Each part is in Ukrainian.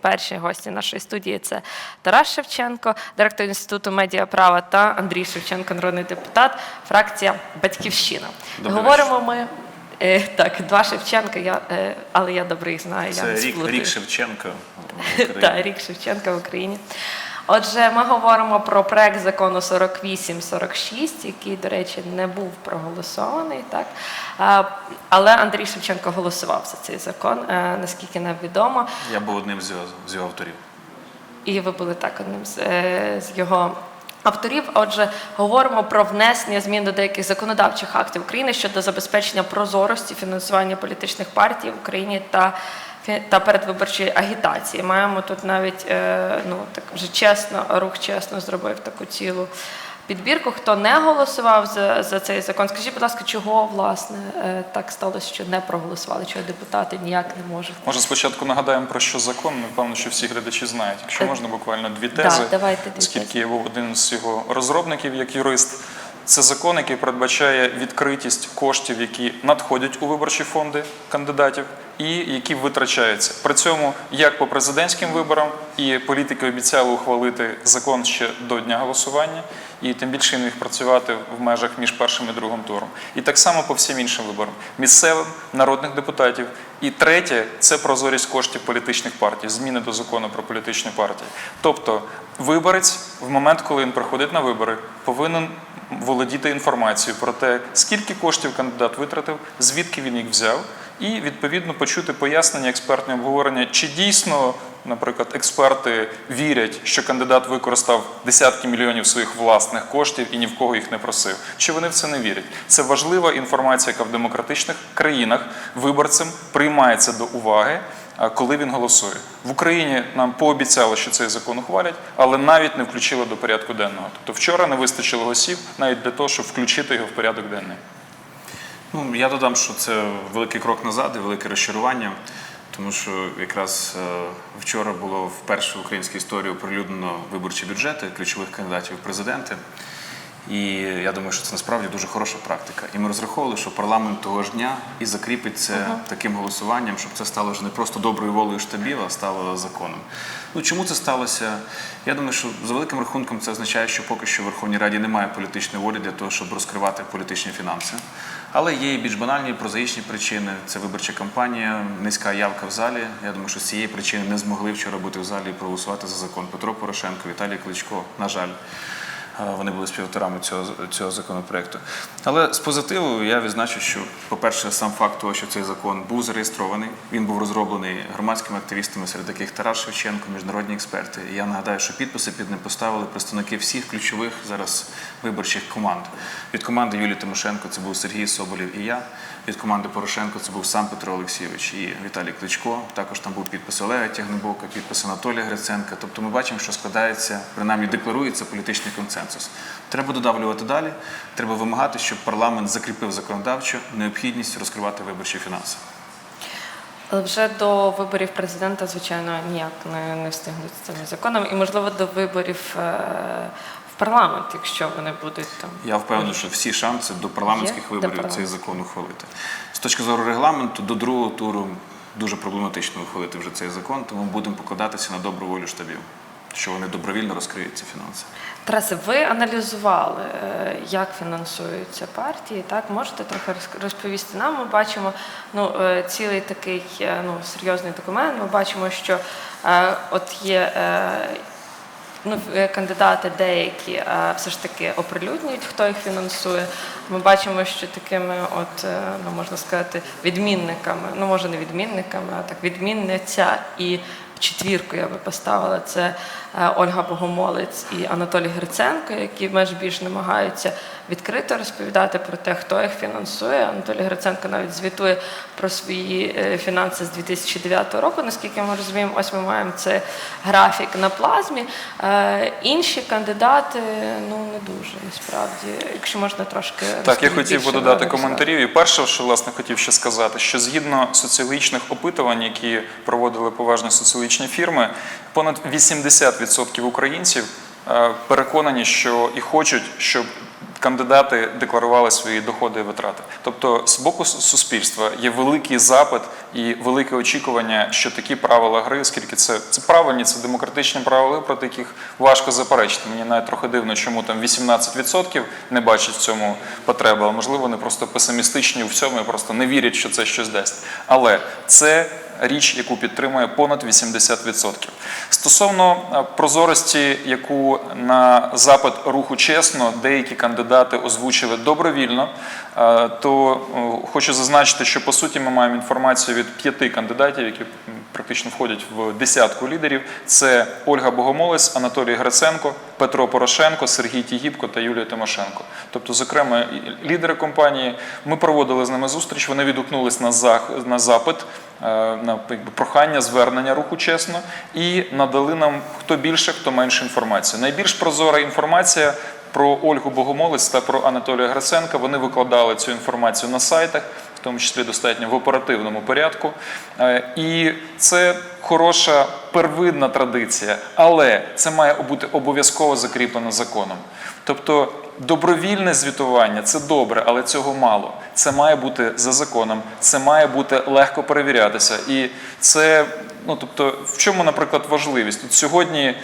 Перші гості нашої студії це Тарас Шевченко, директор інституту медіаправа та Андрій Шевченко, народний депутат, фракція Батьківщина. Добре. Говоримо ми е, так, два Шевченка, я, е, але я добре їх знаю. я Це не рік, рік Шевченка. в Україні. Так, рік Шевченка в Україні. Отже, ми говоримо про проект закону 4846, який, до речі, не був проголосований, так але Андрій Шевченко голосував за цей закон, е, наскільки нам відомо. Я був одним з його, з його авторів. І ви були так одним з, е, з його авторів. Отже, говоримо про внесення змін до деяких законодавчих актів України щодо забезпечення прозорості фінансування політичних партій в Україні та та передвиборчої агітації. Маємо тут навіть е, ну так вже чесно, рух чесно зробив таку цілу підбірку. Хто не голосував за, за цей закон, скажіть, будь ласка, чого власне е, так сталося, що не проголосували? Чого депутати ніяк не можуть? Може, спочатку нагадаємо про що закон. Напевно, що всі глядачі знають. Якщо Е, можна, буквально дві да, давайте дві оскільки тези. я був один з його розробників як юрист. Це закон, який передбачає відкритість коштів, які надходять у виборчі фонди кандидатів, і які витрачаються. При цьому як по президентським виборам, і політики обіцяли ухвалити закон ще до дня голосування, і тим більше він міг працювати в межах між першим і другим туром. І так само по всім іншим виборам місцевим, народних депутатів. І третє це прозорість коштів політичних партій, зміни до закону про політичні партії. Тобто, виборець в момент, коли він приходить на вибори, повинен володіти інформацією про те, скільки коштів кандидат витратив, звідки він їх взяв, і відповідно почути пояснення, експертне обговорення, чи дійсно, наприклад, експерти вірять, що кандидат використав десятки мільйонів своїх власних коштів і ні в кого їх не просив. Чи вони в це не вірять? Це важлива інформація, яка в демократичних країнах виборцем приймається до уваги. Коли він голосує в Україні, нам пообіцяли, що цей закон ухвалять, але навіть не включили до порядку денного. Тобто вчора не вистачило голосів навіть для того, щоб включити його в порядок денний. Ну, я додам, що це великий крок назад і велике розчарування, тому що якраз е, вчора було вперше в українській історії оприлюднено виборчі бюджети ключових кандидатів в президенти. І я думаю, що це насправді дуже хороша практика. І ми розраховували, що парламент того ж дня і закріпить це таким голосуванням, щоб це стало вже не просто доброю волею штабів, а стало законом. Ну чому це сталося? Я думаю, що за великим рахунком це означає, що поки що в Верховній Раді немає політичної волі для того, щоб розкривати політичні фінанси. Але є і більш банальні прозаїчні причини. Це виборча кампанія, низька явка в залі. Я думаю, що з цієї причини не змогли вчора бути в залі і проголосувати за закон Петро Порошенко, Віталій Кличко. На жаль. Вони були співавторами цього, цього законопроекту. Але з позитиву я відзначу, що, по-перше, сам факт того, що цей закон був зареєстрований, він був розроблений громадськими активістами, серед яких Тарас Шевченко, міжнародні експерти. І я нагадаю, що підписи під ним поставили представники всіх ключових зараз виборчих команд. Від команди Юлії Тимошенко це був Сергій Соболєв і я. Від команди Порошенко це був сам Петро Олексійович і Віталій Кличко. Також там був підпис Олега Тягнебока, підпис Анатолія Гриценка. Тобто ми бачимо, що складається, принаймні декларується політичний консенсус. Треба додавлювати далі. Треба вимагати, щоб парламент закріпив законодавчо необхідність розкривати виборчі фінанси. Але вже до виборів президента, звичайно, ніяк не, не встигнуть з цим законом, і можливо до виборів е, парламент, якщо вони будуть там. Я впевнений, що всі шанси до парламентських Є? До виборів цей закон ухвалити. З точки зору регламенту, до другого туру дуже проблематично ухвалити вже цей закон, тому будемо покладатися на добру волю штабів, що вони добровільно розкриють ці фінанси. Тарасе, ви аналізували, е, як фінансуються партії. Так, можете трохи розповісти нам? Ми бачимо ну, е, цілий такий е, ну, серйозний документ. Ми бачимо, що е, от є. е, Ну, е, кандидати деякі е, все ж таки оприлюднюють, хто їх фінансує. Ми бачимо, що такими, от е, ну можна сказати, відмінниками, ну може не відмінниками, а так відмінниця і четвірку я би поставила. Це Ольга Богомолець і Анатолій Гриценко, які менш більш намагаються відкрито розповідати про те, хто їх фінансує. Анатолій Гриценко навіть звітує про свої е, фінанси з 2009 року. Наскільки ми розуміємо, ось ми маємо цей графік на плазмі. Е, Інші кандидати ну не дуже насправді, якщо можна трошки Так, я хотів би додати коментарів. І перше, що власне хотів ще сказати, що згідно соціологічних опитувань, які проводили поважні соціологічні фірми, понад 80% українців е, переконані, що і хочуть, щоб кандидати декларували свої доходи і витрати. Тобто, з боку суспільства є великий запит і велике очікування, що такі правила гри, оскільки це, це правильні, це демократичні правила, проти яких важко заперечити. Мені навіть трохи дивно, чому там 18% не бачать в цьому потреби, але можливо вони просто песимістичні у всьому і просто не вірять, що це щось дасть. Але це річ, яку підтримує понад 80%. Стосовно прозорості, яку на запит руху чесно деякі кандидати озвучили добровільно, е, то е, хочу зазначити, що по суті ми маємо інформацію від п'яти кандидатів, які практично входять в десятку лідерів. Це Ольга Богомолець, Анатолій Гриценко, Петро Порошенко, Сергій Тігіпко та Юлія Тимошенко. Тобто, зокрема, лідери компанії. Ми проводили з ними зустріч. Вони відгукнулись на зах- на запит, е, на прохання, звернення руху чесно і надали нам хто більше, хто менше інформації. Найбільш прозора інформація. Про Ольгу Богомолець та про Анатолія Гриценка вони викладали цю інформацію на сайтах, в тому числі достатньо в оперативному порядку. Е, І це хороша первинна традиція, але це має бути обов'язково закріплено законом. Тобто добровільне звітування це добре, але цього мало. Це має бути за законом, це має бути легко перевірятися. І це, ну тобто, в чому, наприклад, важливість? Тут сьогодні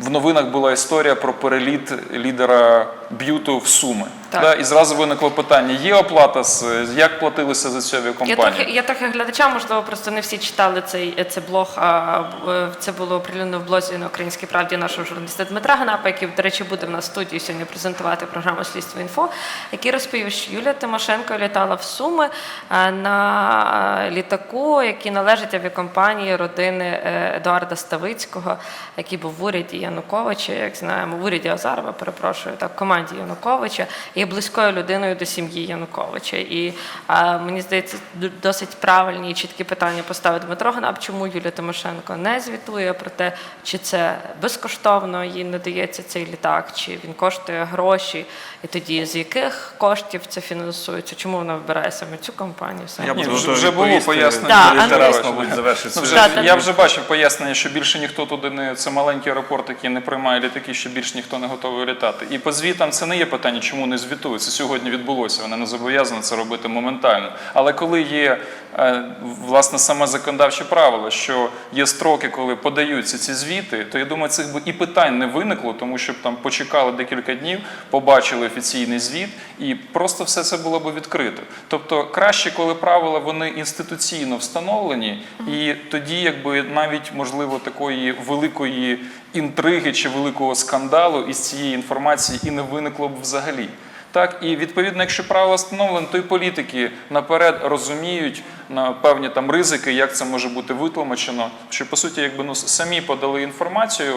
в новинах була історія про переліт лідера б'юту в Суми. Так. Да, і зразу виникло питання: є оплата з як платилися за цю Я авіакомпанію? трохи, я трохи глядачам, можливо, просто не всі читали цей, цей блог. А е, це було оприлюднено в блозі на українській правді нашого журналіста Дмитра Ганапа, який, до речі, буде в нас в студії сьогодні презентувати програму Слідство інфо, який розповів, що Юлія Тимошенко літала в Суми е, на е, літаку, який належить авіакомпанії родини е, Едуарда Ставицького, який був в уряді Януковича, як знаємо, в уряді Азарова, перепрошую, так, в команді Януковича, і є близькою людиною до сім'ї Януковича. І а, мені здається, досить правильні і чіткі питання поставив Дмитро Гнап, чому Юлія Тимошенко не звітує про те, чи це безкоштовно їй надається цей літак, чи він коштує гроші, і тоді з яких коштів це фінансується, чому вона вибирає саме цю компанію? Саме? Я Ні, вже- вже було пояснення. Да, я вже бачив пояснення, що більше ніхто туди не це маленький аеропорт, який не приймає літаки, що більше ніхто не готовий літати. І по звітам це не є питання, чому не звітують. Сьогодні відбулося. Вони не зобов'язані це робити моментально. Але коли є е, власне саме законодавче правило, що є строки, коли подаються ці звіти, то я думаю, цих би і питань не виникло, тому щоб там почекали декілька днів, побачили офіційний звіт, і просто все це було б відкрито. Тобто краще, коли правила вони інституційно встановлені, і тоді, якби навіть можливо такої великої інтриги чи великого скандалу із цієї інформації і не виникло б взагалі. Так, і відповідно, якщо правила встановлені, то і політики наперед розуміють на певні там ризики, як це може бути витлумачено. Що по суті, якби ну самі подали інформацію.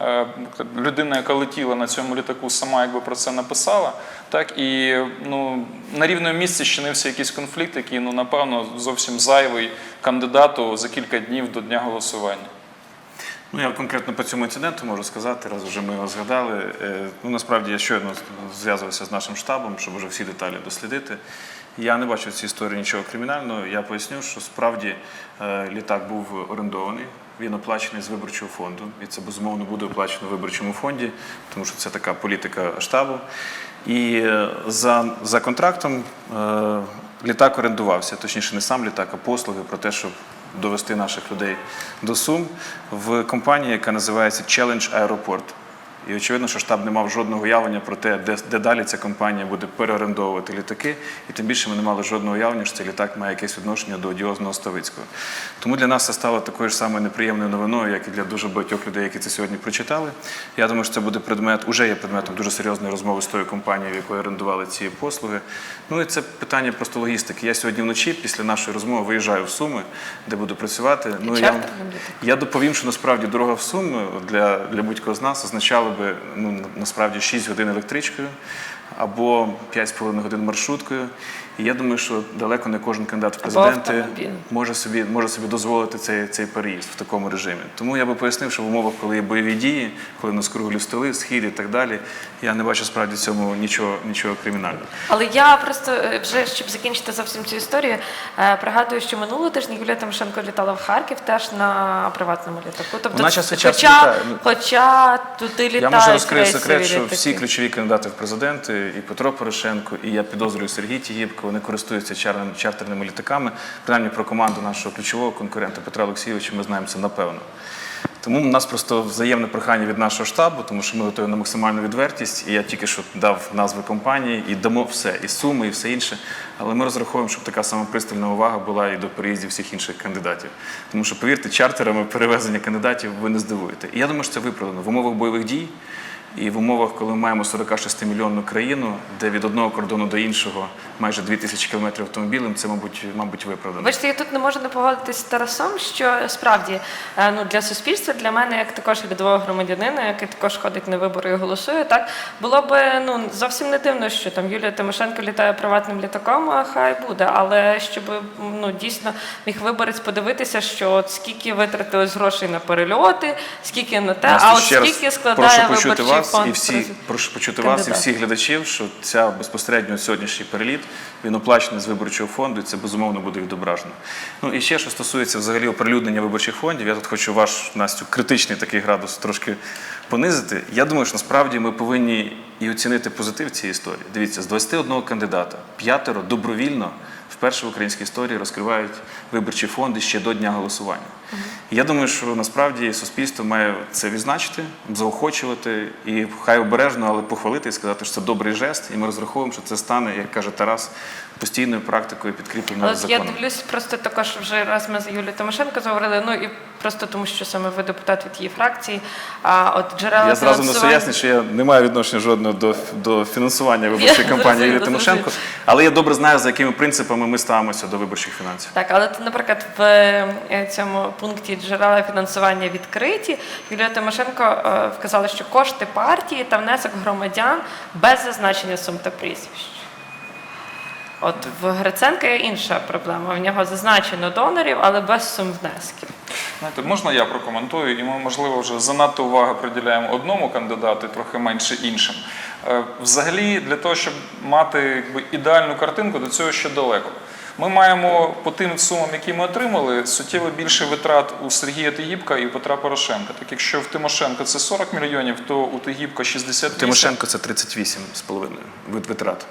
е, Людина, яка летіла на цьому літаку, сама якби про це написала. Так і ну на рівному місці щинився якийсь конфлікт, який ну напевно зовсім зайвий кандидату за кілька днів до дня голосування. Ну, я конкретно по цьому інциденту можу сказати, раз вже ми його згадали. Е, Ну, насправді я щойно зв'язувався з нашим штабом, щоб вже всі деталі дослідити. Я не бачу в цій історії нічого кримінального. Я поясню, що справді е, літак був орендований, він оплачений з виборчого фонду, і це безумовно буде оплачено в виборчому фонді, тому що це така політика штабу. І е, за, за контрактом літак орендувався, точніше, не сам літак, а послуги про те, щоб довести наших людей до Сум в компанії, яка називається Challenge Aeroport. І очевидно, що штаб не мав жодного уявлення про те, де, де далі ця компанія буде переорендовувати літаки, і тим більше ми не мали жодного уявлення, що цей літак має якесь відношення до одіозного Ставицького. Тому для нас це стало такою ж самою неприємною новиною, як і для дуже багатьох людей, які це сьогодні прочитали. Я думаю, що це буде предмет, уже є предметом дуже серйозної розмови з тою компанією, в якої орендували ці послуги. Ну і це питання просто логістики. Я сьогодні вночі, після нашої розмови, виїжджаю в Суми, де буду працювати. Ну, я, я доповім, що насправді дорога в Суми для, для будь-кого з нас означала би ну, насправді 6 годин електричкою або 5,5 годин маршруткою. І я думаю, що далеко не кожен кандидат в президенти може собі, може собі дозволити цей, цей переїзд в такому режимі. Тому я би пояснив, що в умовах, коли є бойові дії, коли на круглі столи, схід і так далі, я не бачу справді в цьому нічого, нічого кримінального. Але я просто е, вже щоб закінчити зовсім цю історію, е, пригадую, що минулого тижня Юлія Тимошенко літала в Харків теж на приватному літаку. Тобто, Вона час хоча, ну. хоча туди літають Я можу розкрити секрет, що літаки. всі ключові кандидати в президенти і Петро Порошенко, і я підозрюю Сергій Тігіпко. Вони користуються чартерними літаками. Принаймні про команду нашого ключового конкурента Петра Олексійовича ми знаємо це напевно. Тому у нас просто взаємне прохання від нашого штабу, тому що ми готові на максимальну відвертість. І я тільки що дав назви компанії і дамо все, і суми, і все інше. Але ми розраховуємо, щоб така сама пристальна увага була і до переїздів всіх інших кандидатів. Тому що, повірте, чартерами перевезення кандидатів ви не здивуєте. І я думаю, що це виправдано в умовах бойових дій. І в умовах, коли ми маємо 46 мільйонну країну, де від одного кордону до іншого майже 2 тисячі кілометрів автомобілем, це, мабуть, мабуть, виправдано. Бачите, я тут не можу не погодитися з Тарасом, що справді е, ну, для суспільства, для мене, як також рядового громадянина, який також ходить на вибори і голосує, так було б ну, зовсім не дивно, що там Юлія Тимошенко літає приватним літаком, а хай буде. Але щоб ну, дійсно міг виборець подивитися, що от скільки витратилось грошей на перельоти, скільки на те, а от раз скільки складає виборчий вас і всі прошу почути вас і всіх глядачів, що ця безпосередньо сьогоднішній переліт він оплачений з виборчого фонду, і це безумовно буде відображено. Ну і ще що стосується взагалі оприлюднення виборчих фондів, я тут хочу ваш Настю критичний такий градус трошки понизити. Я думаю, що насправді ми повинні і оцінити позитив цієї історії. Дивіться, з 21 кандидата п'ятеро добровільно вперше в українській історії розкривають виборчі фонди ще до дня голосування. І Я думаю, що насправді суспільство має це відзначити, заохочувати і хай обережно, але похвалити і сказати, що це добрий жест, і ми розраховуємо, що це стане, як каже Тарас, постійною практикою підкріпленою Але от я дивлюсь, просто також вже раз ми з Юлією Тимошенко заговорили. Ну і просто тому, що саме ви депутат від її фракції. А от джерела Я зразу фінансування- ясність, що я не маю відношення жодного до, до фінансування виборчої кампанії Юлії Тимошенко, але я добре знаю, за якими принципами ми ставимося до виборчих фінансів. Так, але наприклад, в е, цьому пункті джерела фінансування відкриті. Юлія Тимошенко е, вказала, що кошти партії та внесок громадян без зазначення сум та прізвищ. От в Гриценка є інша проблема. В нього зазначено донорів, але без сум внесків. Знаєте, можна я прокоментую, і ми, можливо, вже занадто уваги приділяємо одному кандидату, і трохи менше іншим. Е, Взагалі, для того, щоб мати якби, ідеальну картинку, до цього ще далеко. Ми маємо по тим сумам, які ми отримали, суттєво більше витрат у Сергія Тигіпка і у Петра Порошенка. Так якщо в Тимошенко це 40 мільйонів, то у Тигіпка 68. Тимошенко це 38,5 витрат.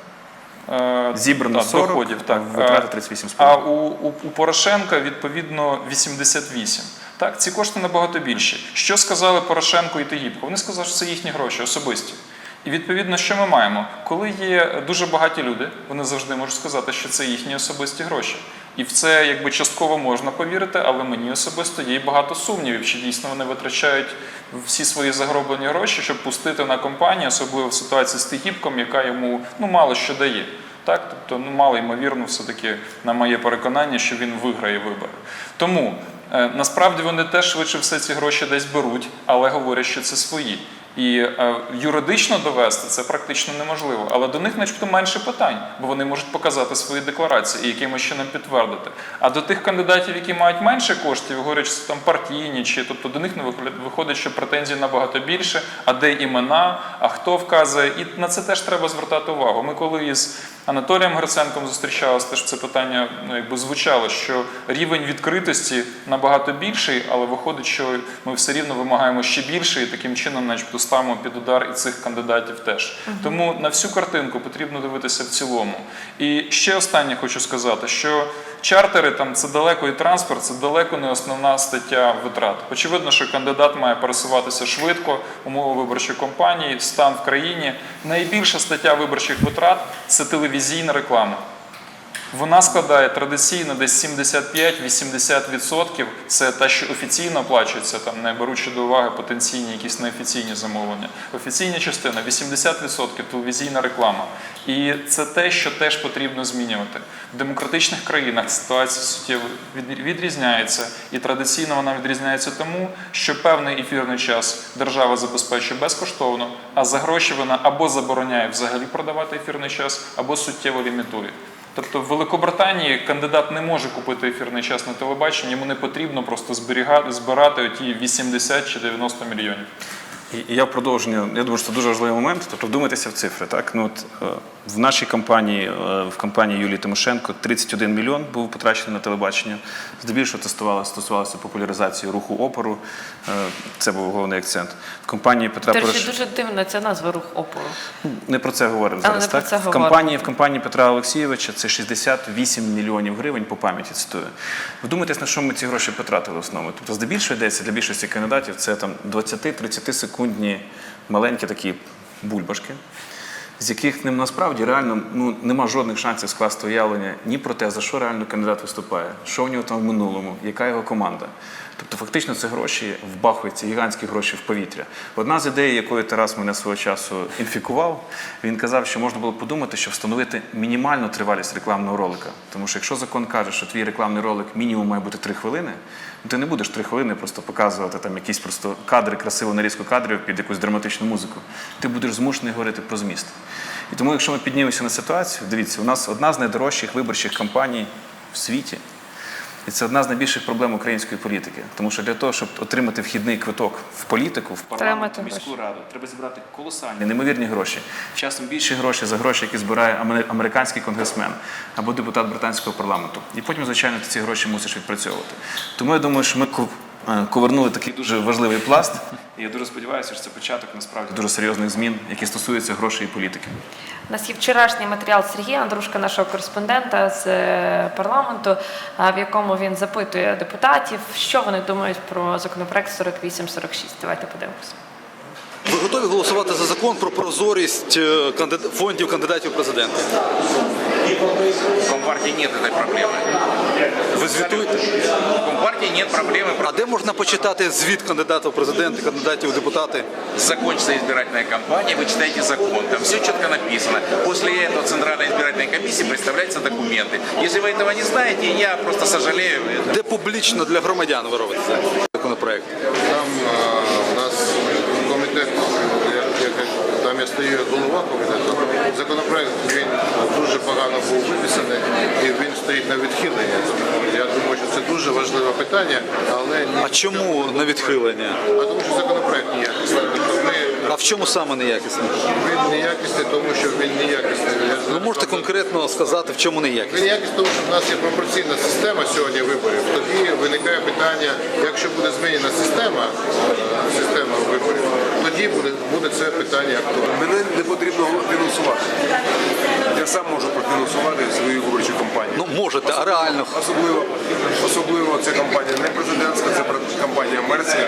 Е, Зібрано так, 40, доходів. Так. витрати Е, 38,5. А у, у, у Порошенка відповідно 88. Так, ці кошти набагато більші. Що сказали Порошенко і Тогібко? Вони сказали, що це їхні гроші особисті. І відповідно, що ми маємо? Коли є дуже багаті люди, вони завжди можуть сказати, що це їхні особисті гроші. І в це якби частково можна повірити, але мені особисто є багато сумнівів, чи дійсно вони витрачають всі свої загроблені гроші, щоб пустити на компанію, особливо в ситуації з Тигіпком, яка йому ну мало що дає. Так, тобто ну мало ймовірно, все-таки на моє переконання, що він виграє вибори. Тому е, насправді вони теж швидше все ці гроші десь беруть, але говорять, що це свої. І е, юридично довести це практично неможливо, але до них, начебто, менше питань, бо вони можуть показати свої декларації і якимось чином підтвердити. А до тих кандидатів, які мають менше коштів, говорять, що там партійні, чи тобто до них не виходить, що претензій набагато більше, а де імена, а хто вказує, і на це теж треба звертати увагу. Ми коли із Анатолієм Гриценком зустрічалися, теж це питання ну, якби звучало, що рівень відкритості набагато більший, але виходить, що ми все рівно вимагаємо ще більше, і таким чином, начебто, ставимо під удар і цих кандидатів теж. Тому на всю картинку потрібно дивитися в цілому. І ще останнє хочу сказати, що чартери там це далеко і транспорт, це далеко не основна стаття витрат. Очевидно, що кандидат має пересуватися швидко, умови виборчої кампанії, стан в країні. Найбільша стаття виборчих витрат це телевізійна реклама. Вона складає традиційно десь 75-80%. Це те, що офіційно оплачується, там не беручи до уваги потенційні якісь неофіційні замовлення. Офіційна частина 80% телевізійна реклама. І це те, що теж потрібно змінювати. В демократичних країнах ситуація суттєво відрізняється, і традиційно вона відрізняється тому, що певний ефірний час держава забезпечує безкоштовно, а за гроші вона або забороняє взагалі продавати ефірний час, або суттєво лімітує. Тобто в Великобританії кандидат не може купити ефірний час на телебаченні, йому не потрібно просто зберігати, збирати оті 80 чи 90 мільйонів. І і я в продовження, я думаю, що це дуже важливий момент. Тобто вдумайтеся в цифри. Так? Ну, от, е, в нашій кампанії, е, в кампанії Юлії Тимошенко 31 мільйон був потрачений на телебачення. Здебільшого це стосувалося, стосувалося популяризації руху опору. Е, Це був головний акцент. В кампанії Петра До речі, дуже дивна ця назва рух опору. Не про це говоримо зараз. так? це в, говоримо. кампанії, в кампанії Петра Олексійовича це 68 мільйонів гривень по пам'яті цитую. Вдумайтесь, на що ми ці гроші потратили в основному. Тобто, здебільшого йдеться для більшості кандидатів це там 20-30 секундні маленькі такі бульбашки. З яких ним насправді реально ну нема жодних шансів скласти уявлення ні про те, за що реально кандидат виступає, що в нього там в минулому, яка його команда. Тобто, фактично, це гроші вбахуються, гігантські гроші в повітря. Одна з ідей, якою Тарас мене свого часу інфікував, він казав, що можна було подумати, що встановити мінімальну тривалість рекламного ролика. Тому що якщо закон каже, що твій рекламний ролик мінімум має бути 3 хвилини, ну, ти не будеш 3 хвилини просто показувати там якісь просто кадри, красиву нарізку кадрів під якусь драматичну музику. Ти будеш змушений говорити про зміст. І тому, якщо ми піднімемося на ситуацію, дивіться, у нас одна з найдорожчих виборчих кампаній в світі. І це одна з найбільших проблем української політики. Тому що для того, щоб отримати вхідний квиток в політику, в парламент, в міську раду, треба зібрати колосальні, неймовірні гроші. Часом більші гроші за гроші, які збирає аме- американський конгресмен або депутат британського парламенту. І потім, звичайно, ти ці гроші мусиш відпрацьовувати. Тому я думаю, що ми ковернули такий дуже важливий пласт. І я дуже сподіваюся, що це початок насправді дуже серйозних змін, які стосуються грошей і політики. У нас є вчорашній матеріал Сергія Андрушка, нашого кореспондента з е, парламенту, в якому він запитує депутатів, що вони думають про законопроект 4846. Давайте подивимося. Ви готові голосувати за закон про прозорість е, фондів кандидатів в президенти? В Компартии нет этой проблемы. Ви звітуєте? В Компартии нет проблемы. А де можна почитати звіт кандидатів в президенти, кандидатів в депутати? Закончится избирательная кампания, вы читаете закон, там все четко написано. После этого Центральная избирательная комиссия представляются документы. Если вы этого не знаете, я просто сожалею. Де публічно для громадян ви робите цей законопроект? Там я стою як голова комітету. Законопроект він дуже погано був виписаний і він стоїть на відхилення. Я думаю, що це дуже важливе питання, але ні. А чому на відхилення? А тому що законопроект неякісний. А в чому саме неякісне? він неякісний, тому що він неякісний. Ви можете конкретно сказати, в чому неякісне? Він якість того, що в нас є пропорційна система сьогодні виборів. Тоді виникає питання, якщо буде змінена система, е, система виборів, тоді буде, буде це питання актуальне. Мене не потрібно фінансувати. Я сам можу профінансувати свою виборчу кампанію. Ну можете, а реально Особливо, особливо ця кампанія не президентська, це кампанія мерська.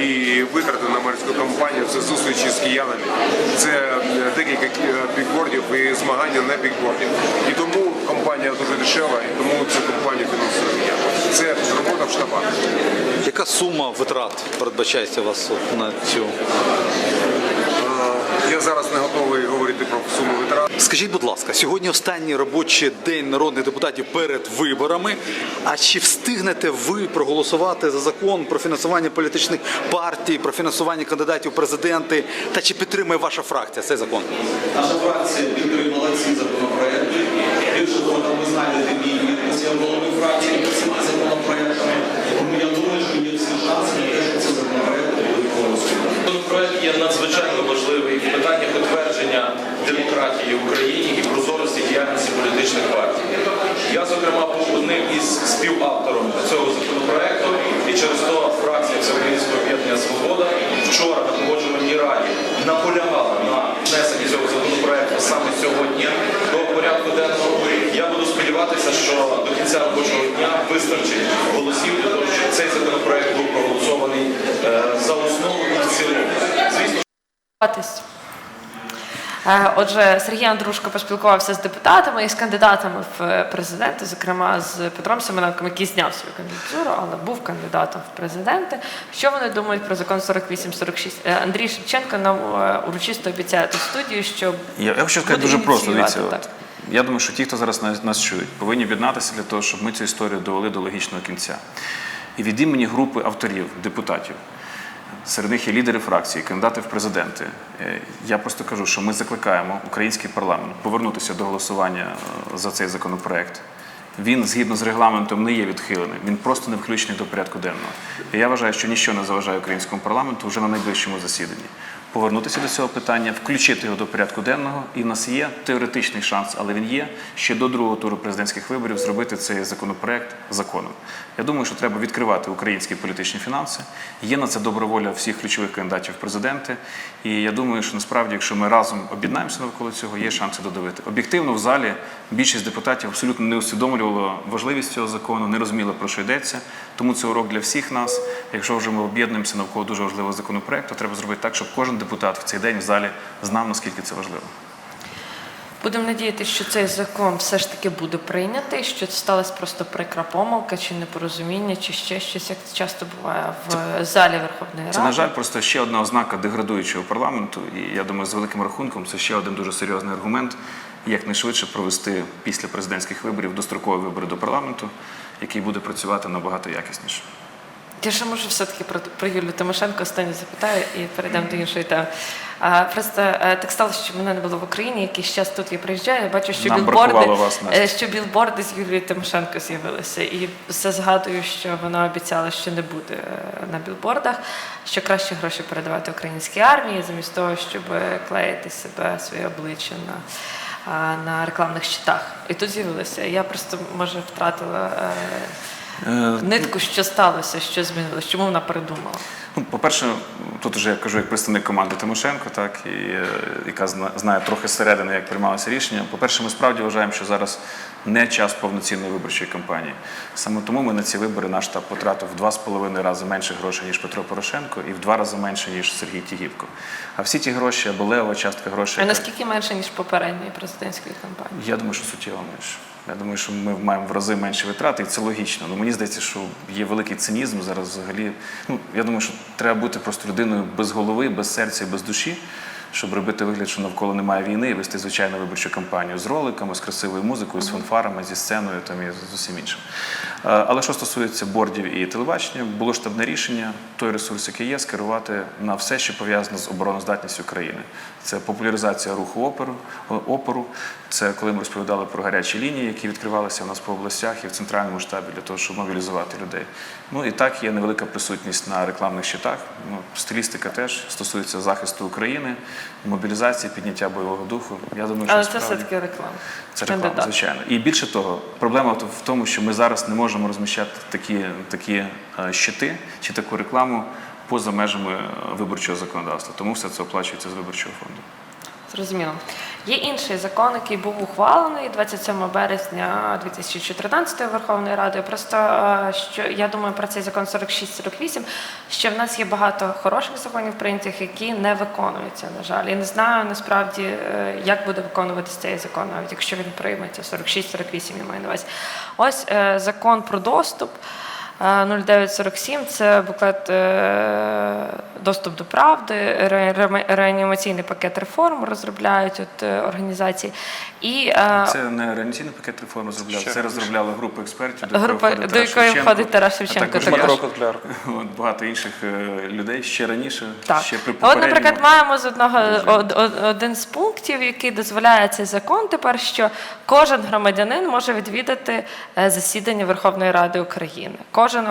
І витрати на мерську кампанію це зустрічі з киянами. Це е, декілька е, бікбордів і змагання на бікборді. І тому компанія дуже дешева, і тому цю компанію фінансую я. Це робота в штабах. яка сума витрат передбачається у вас на цю? Я зараз не готовий говорити про суму витрат. Скажіть, будь ласка, сьогодні останній робочий день народних депутатів перед виборами. А чи встигнете ви проголосувати за закон про фінансування політичних партій, про фінансування кандидатів в президенти? Та чи підтримує ваша фракція цей закон? Наша фракція підтримала ці законопроекти. Більше того, там ви знайдете мій підпис я голови фракції під цими законопроектами. Тому я думаю, що є всі шанси на те, що ці законопроекти будуть голосовані. Законопроект є надзвичайно важливий в питанні підтвердження демократії в Україні і прозорості діяльності політичних партій. Я, зокрема, був одним із співавтором цього законопроекту, і через то фракція Всеукраїнського об'єднання Свобода вчора на погоджувальній раді наполягала на внесенні цього законопроекту саме сьогодні до порядку денного. Я буду сподіватися, що до кінця робочого дня вистачить голосів для того, щоб цей законопроект був проголосований е, за основу і в цілому. Звісно, Отже, Сергій Андрушко поспілкувався з депутатами і з кандидатами в е, президенти, зокрема з Петром Семененком, який зняв свою кандидатуру, але був кандидатом в президенти. Що вони думають про закон 4846? Е, Андрій Шевченко нам е, урочисто обіцяє тут студію, що Я, я хочу сказати дуже просто. Дивіться, от, я думаю, що ті, хто зараз нас, нас чують, повинні об'єднатися для того, щоб ми цю історію довели до логічного кінця. І від імені групи авторів, депутатів, серед них є лідери фракції, кандидати в президенти. Е, Я просто кажу, що ми закликаємо український парламент повернутися до голосування е, за цей законопроект він згідно з регламентом не є відхилений, він просто не включений до порядку денного. І я вважаю, що нічого не заважає українському парламенту вже на найближчому засіданні. Повернутися до цього питання, включити його до порядку денного, і в нас є теоретичний шанс, але він є ще до другого туру президентських виборів зробити цей законопроект законом. Я думаю, що треба відкривати українські політичні фінанси. Є на це доброволя всіх ключових кандидатів в президенти. І я думаю, що насправді, якщо ми разом об'єднаємося навколо цього, є шанси додавити. Об'єктивно в залі більшість депутатів абсолютно не усвідомлювало важливість цього закону, не розуміло про що йдеться. Тому це урок для всіх нас. Якщо вже ми об'єднуємося навколо дуже важливого законопроекту, треба зробити так, щоб кожен депутат в цей день в залі знав, наскільки це важливо. Будемо надіятися, що цей закон все ж таки буде прийнятий, що це сталася просто прикра помилка, чи непорозуміння, чи ще щось, як це часто буває в залі Верховної Ради. Це, на жаль, просто ще одна ознака деградуючого парламенту. І я думаю, з великим рахунком це ще один дуже серйозний аргумент, як найшвидше провести після президентських виборів дострокові вибори до парламенту, який буде працювати набагато якісніше. Я ще можу все-таки про, про Юлію Тимошенко останнє запитаю і перейдемо до іншої теми. А, просто е, так сталося, що мене не було в Україні, якийсь час тут я приїжджаю, я бачу, що Нам білборди, вас, е, що білборди з Юлією Тимошенко з'явилися. І все згадую, що вона обіцяла, що не буде е, на білбордах, що краще гроші передавати українській армії, замість того, щоб клеїти себе, своє обличчя на, на рекламних щитах. І тут з'явилися. Я просто може втратила. Е, Нитку, що сталося, що змінилося, чому вона передумала? Ну, по-перше, тут вже я кажу як представник команди Тимошенко, так, і, е, яка знає трохи зсередини, як приймалося рішення. По-перше, ми справді вважаємо, що зараз не час повноцінної виборчої кампанії. Саме тому ми на ці вибори наш штаб потратив в два з половиною рази менше грошей, ніж Петро Порошенко, і в два рази менше, ніж Сергій Тігівко. А всі ті гроші або левова частка грошей. А наскільки менше, ніж попередньої президентської кампанії? Я думаю, що суттєво менше. Я думаю, що ми маємо в рази менше витрати, і це логічно. Ну мені здається, що є великий цинізм зараз взагалі. Ну я думаю, що треба бути просто людиною без голови, без серця, без душі, щоб робити вигляд, що навколо немає війни, і вести звичайну виборчу кампанію з роликами, з красивою музикою, з фанфарами, зі сценою там і з усім іншим. Е, Але що стосується бордів і телебачення, було штабне рішення той ресурс, який є, скерувати на все, що пов'язано з обороноздатністю країни. Це популяризація руху оперу, опору. Це коли ми розповідали про гарячі лінії, які відкривалися у нас по областях і в центральному штабі для того, щоб мобілізувати людей. Ну і так є невелика присутність на рекламних щитах. Ну, стилістика теж стосується захисту України, мобілізації, підняття бойового духу. Я думаю, що Але це все-таки реклама. це реклама, Кандидат. звичайно. І більше того, проблема в тому, що ми зараз не можемо розміщати такі, такі е, щити чи таку рекламу поза межами е, виборчого законодавства. Тому все це оплачується з виборчого фонду. Зрозуміло. Є інший закон, який був ухвалений 27 березня 2014 Верховною Радою. Просто е, що я думаю про цей закон 46-48, що в нас є багато хороших законів прийнятих, які не виконуються, на жаль. Я не знаю насправді, е, як буде виконуватися цей закон, навіть якщо він прийметься 46-48, я маю на увазі. Ось е, закон про доступ. Е, 0947 це буклет е, доступ до правди, ре- ре- реанімаційний пакет реформ розробляють от е, організації. І е, Це не реанімаційний пакет реформ розробляв, це розробляла група експертів, до Група, якої входить до Тарас якої Шевченко, входить Тарас а Шевченко, також от, багато інших е, людей ще раніше, Так. ще при От, наприклад, маємо з одного од- од- один з пунктів, який дозволяє цей закон тепер, що кожен громадянин може відвідати е, засідання Верховної Ради України. Кожен.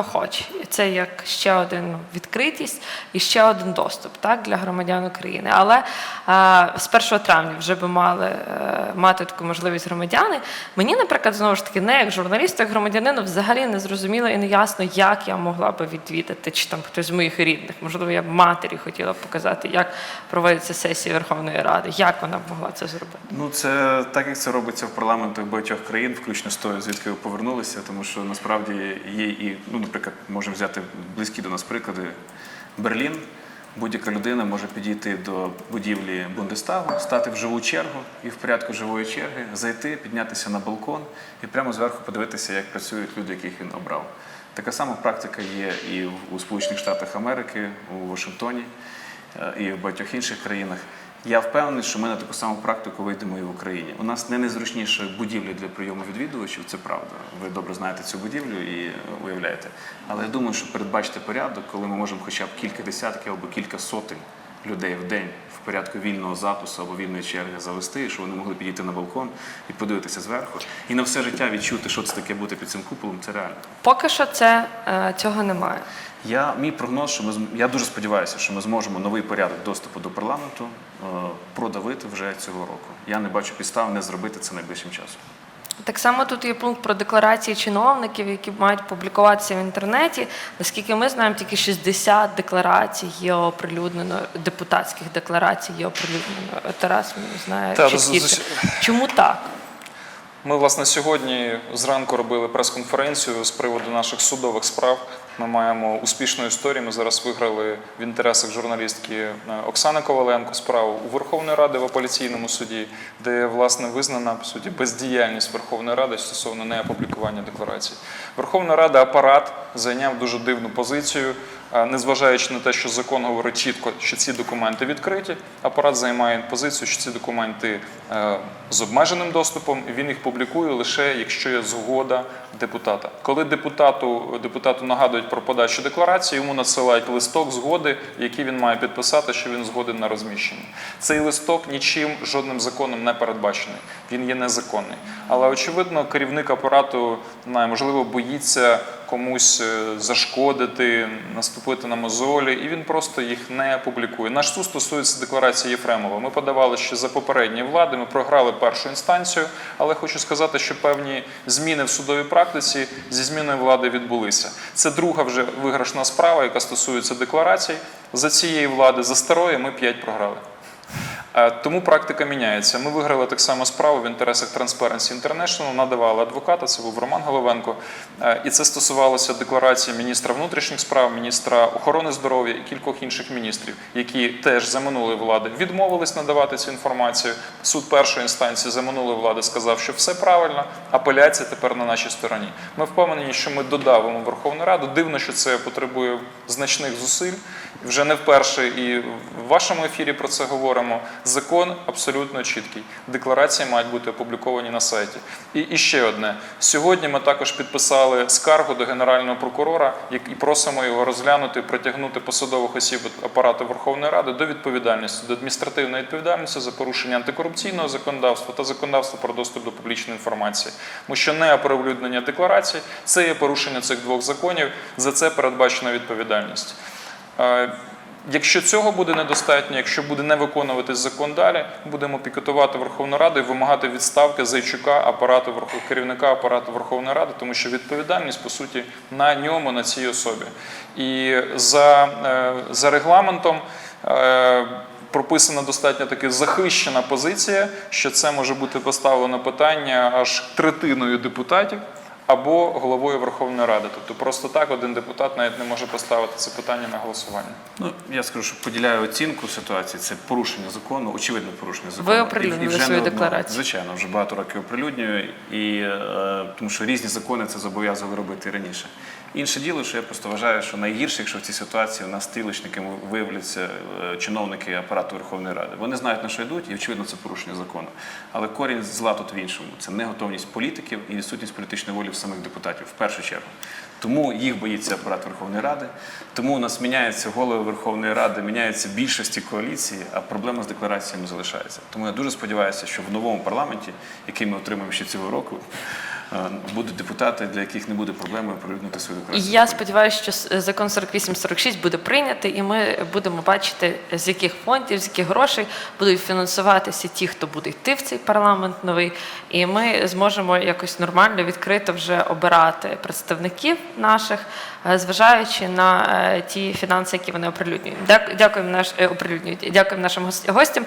І Це як ще один ну, відкритість і ще один доступ так, для громадян України. Але е, з 1 травня вже би мали е, мати таку можливість громадяни. Мені, наприклад, знову ж таки, не як журналісту, як громадянину, взагалі не зрозуміло і не ясно, як я могла би відвідати, чи там хтось з моїх рідних. Можливо, я б матері хотіла б показати, як проводиться сесія Верховної Ради, як вона б могла це зробити. Ну, це так, як це робиться в парламентах багатьох країн, включно з тою, звідки ви повернулися, тому що насправді є і, ну, наприклад, можемо взяти близькі до нас приклади. Берлін. Будь-яка людина може підійти до будівлі Бундестагу, стати в живу чергу і в порядку живої черги зайти, піднятися на балкон і прямо зверху подивитися, як працюють люди, яких він обрав. Така сама практика є і у Сполучених Штатах Америки, у Вашингтоні е, і в багатьох інших країнах. Я впевнений, що ми на таку саму практику вийдемо і в Україні. У нас не найзручніша будівля для прийому відвідувачів, це правда. Ви добре знаєте цю будівлю і уявляєте. Але я думаю, що передбачити порядок, коли ми можемо хоча б кілька десятків або кілька сотень людей в день в порядку вільного запису або вільної черги завести, щоб вони могли підійти на балкон і подивитися зверху. І на все життя відчути, що це таке бути під цим куполом, це реально. Поки що це е, цього немає. Я мій прогноз, що ми я дуже сподіваюся, що ми зможемо новий порядок доступу до парламенту е, продавити вже цього року. Я не бачу підстав не зробити це найближчим часом. Так само тут є пункт про декларації чиновників, які мають публікуватися в інтернеті. Наскільки ми знаємо, тільки 60 декларацій є оприлюднено, депутатських декларацій є оприлюднено. Тарас знає Та, чіткіше. Чому так? Ми, власне, сьогодні зранку робили прес-конференцію з приводу наших судових справ. Ми маємо успішну історію. Ми зараз виграли в інтересах журналістки е, Оксани Коваленко справу у Верховної Ради в апеляційному суді, де власне визнана по суті бездіяльність Верховної Ради стосовно неопублікування декларацій. Верховна Рада апарат зайняв дуже дивну позицію. Незважаючи на те, що закон говорить чітко, що ці документи відкриті, апарат займає позицію, що ці документи е, з обмеженим доступом, і він їх публікує лише якщо є згода депутата. Коли депутату, депутату нагадують про подачу декларації, йому надсилають листок згоди, який він має підписати, що він згоден на розміщення. Цей листок нічим жодним законом не передбачений. Він є незаконний. Але очевидно, керівник апарату не можливо боїться комусь е, зашкодити, наступити на мозолі, і він просто їх не публікує. Наш суд стосується декларації Єфремова. Ми подавали ще за попередньої влади, ми програли першу інстанцію, але хочу сказати, що певні зміни в судовій практиці зі зміною влади відбулися. Це друга вже виграшна справа, яка стосується декларацій. За цієї влади, за старої, ми п'ять програли. Е, Тому практика міняється. Ми виграли так само справу в інтересах Transparency International, надавали адвоката, це був Роман Головенко. Е, І це стосувалося декларації міністра внутрішніх справ, міністра охорони здоров'я і кількох інших міністрів, які теж за минулої влади відмовились надавати цю інформацію. Суд першої інстанції за минулої влади сказав, що все правильно, апеляція тепер на нашій стороні. Ми впевнені, що ми додавимо Верховну Раду. Дивно, що це потребує значних зусиль. Вже не вперше і в вашому ефірі про це говоримо. Закон абсолютно чіткий. Декларації мають бути опубліковані на сайті. І, і ще одне: сьогодні ми також підписали скаргу до генерального прокурора, як- і просимо його розглянути, притягнути посадових осіб апарату Верховної Ради до відповідальності, до адміністративної відповідальності за порушення антикорупційного законодавства та законодавства про доступ до публічної інформації. Тому що неоприлюднення декларацій це є порушення цих двох законів. За це передбачена відповідальність. Якщо цього буде недостатньо, якщо буде не виконуватись закон далі, будемо пікетувати Верховну Раду і вимагати відставки Зайчука, апарату керівника апарату Верховної Ради, тому що відповідальність по суті на ньому, на цій особі. І за, е, за регламентом. е, Прописана достатньо таки захищена позиція, що це може бути поставлено питання аж третиною депутатів або головою Верховної Ради. Тобто просто так один депутат навіть не може поставити це питання на голосування. Ну я скажу, що поділяю оцінку ситуації. Це порушення закону, очевидне порушення закону. Ви оприлюднили І- і вже свою декларацію? Звичайно, вже багато років оприлюднюю, і е, тому що різні закони це зобов'язували робити раніше. Інше діло, що я просто вважаю, що найгірше, якщо в цій ситуації у нас стрілочниками виявляться е, чиновники апарату Верховної Ради. Вони знають на що йдуть, і очевидно, це порушення закону. Але корінь зла тут в іншому. Це неготовність політиків і відсутність політичної волі в самих депутатів в першу чергу. Тому їх боїться апарат Верховної Ради. Тому у нас міняються голови Верховної Ради, міняються більшості коаліції, а проблема з деклараціями залишається. Тому я дуже сподіваюся, що в новому парламенті, який ми отримаємо ще цього року, будуть депутати, для яких не буде проблеми оприлюднити свою декларацію. я сподіваюся, що закон 48-46 буде прийнятий, і ми будемо бачити, з яких фондів, з яких грошей будуть фінансуватися ті, хто буде йти в цей парламент новий. І ми зможемо якось нормально, відкрито вже обирати представників наших, е, зважаючи на е, ті фінанси, які вони оприлюднюють. Дяк- Дякуємо наш е, оприлюднюють. Дякуємо нашим гос- гостям.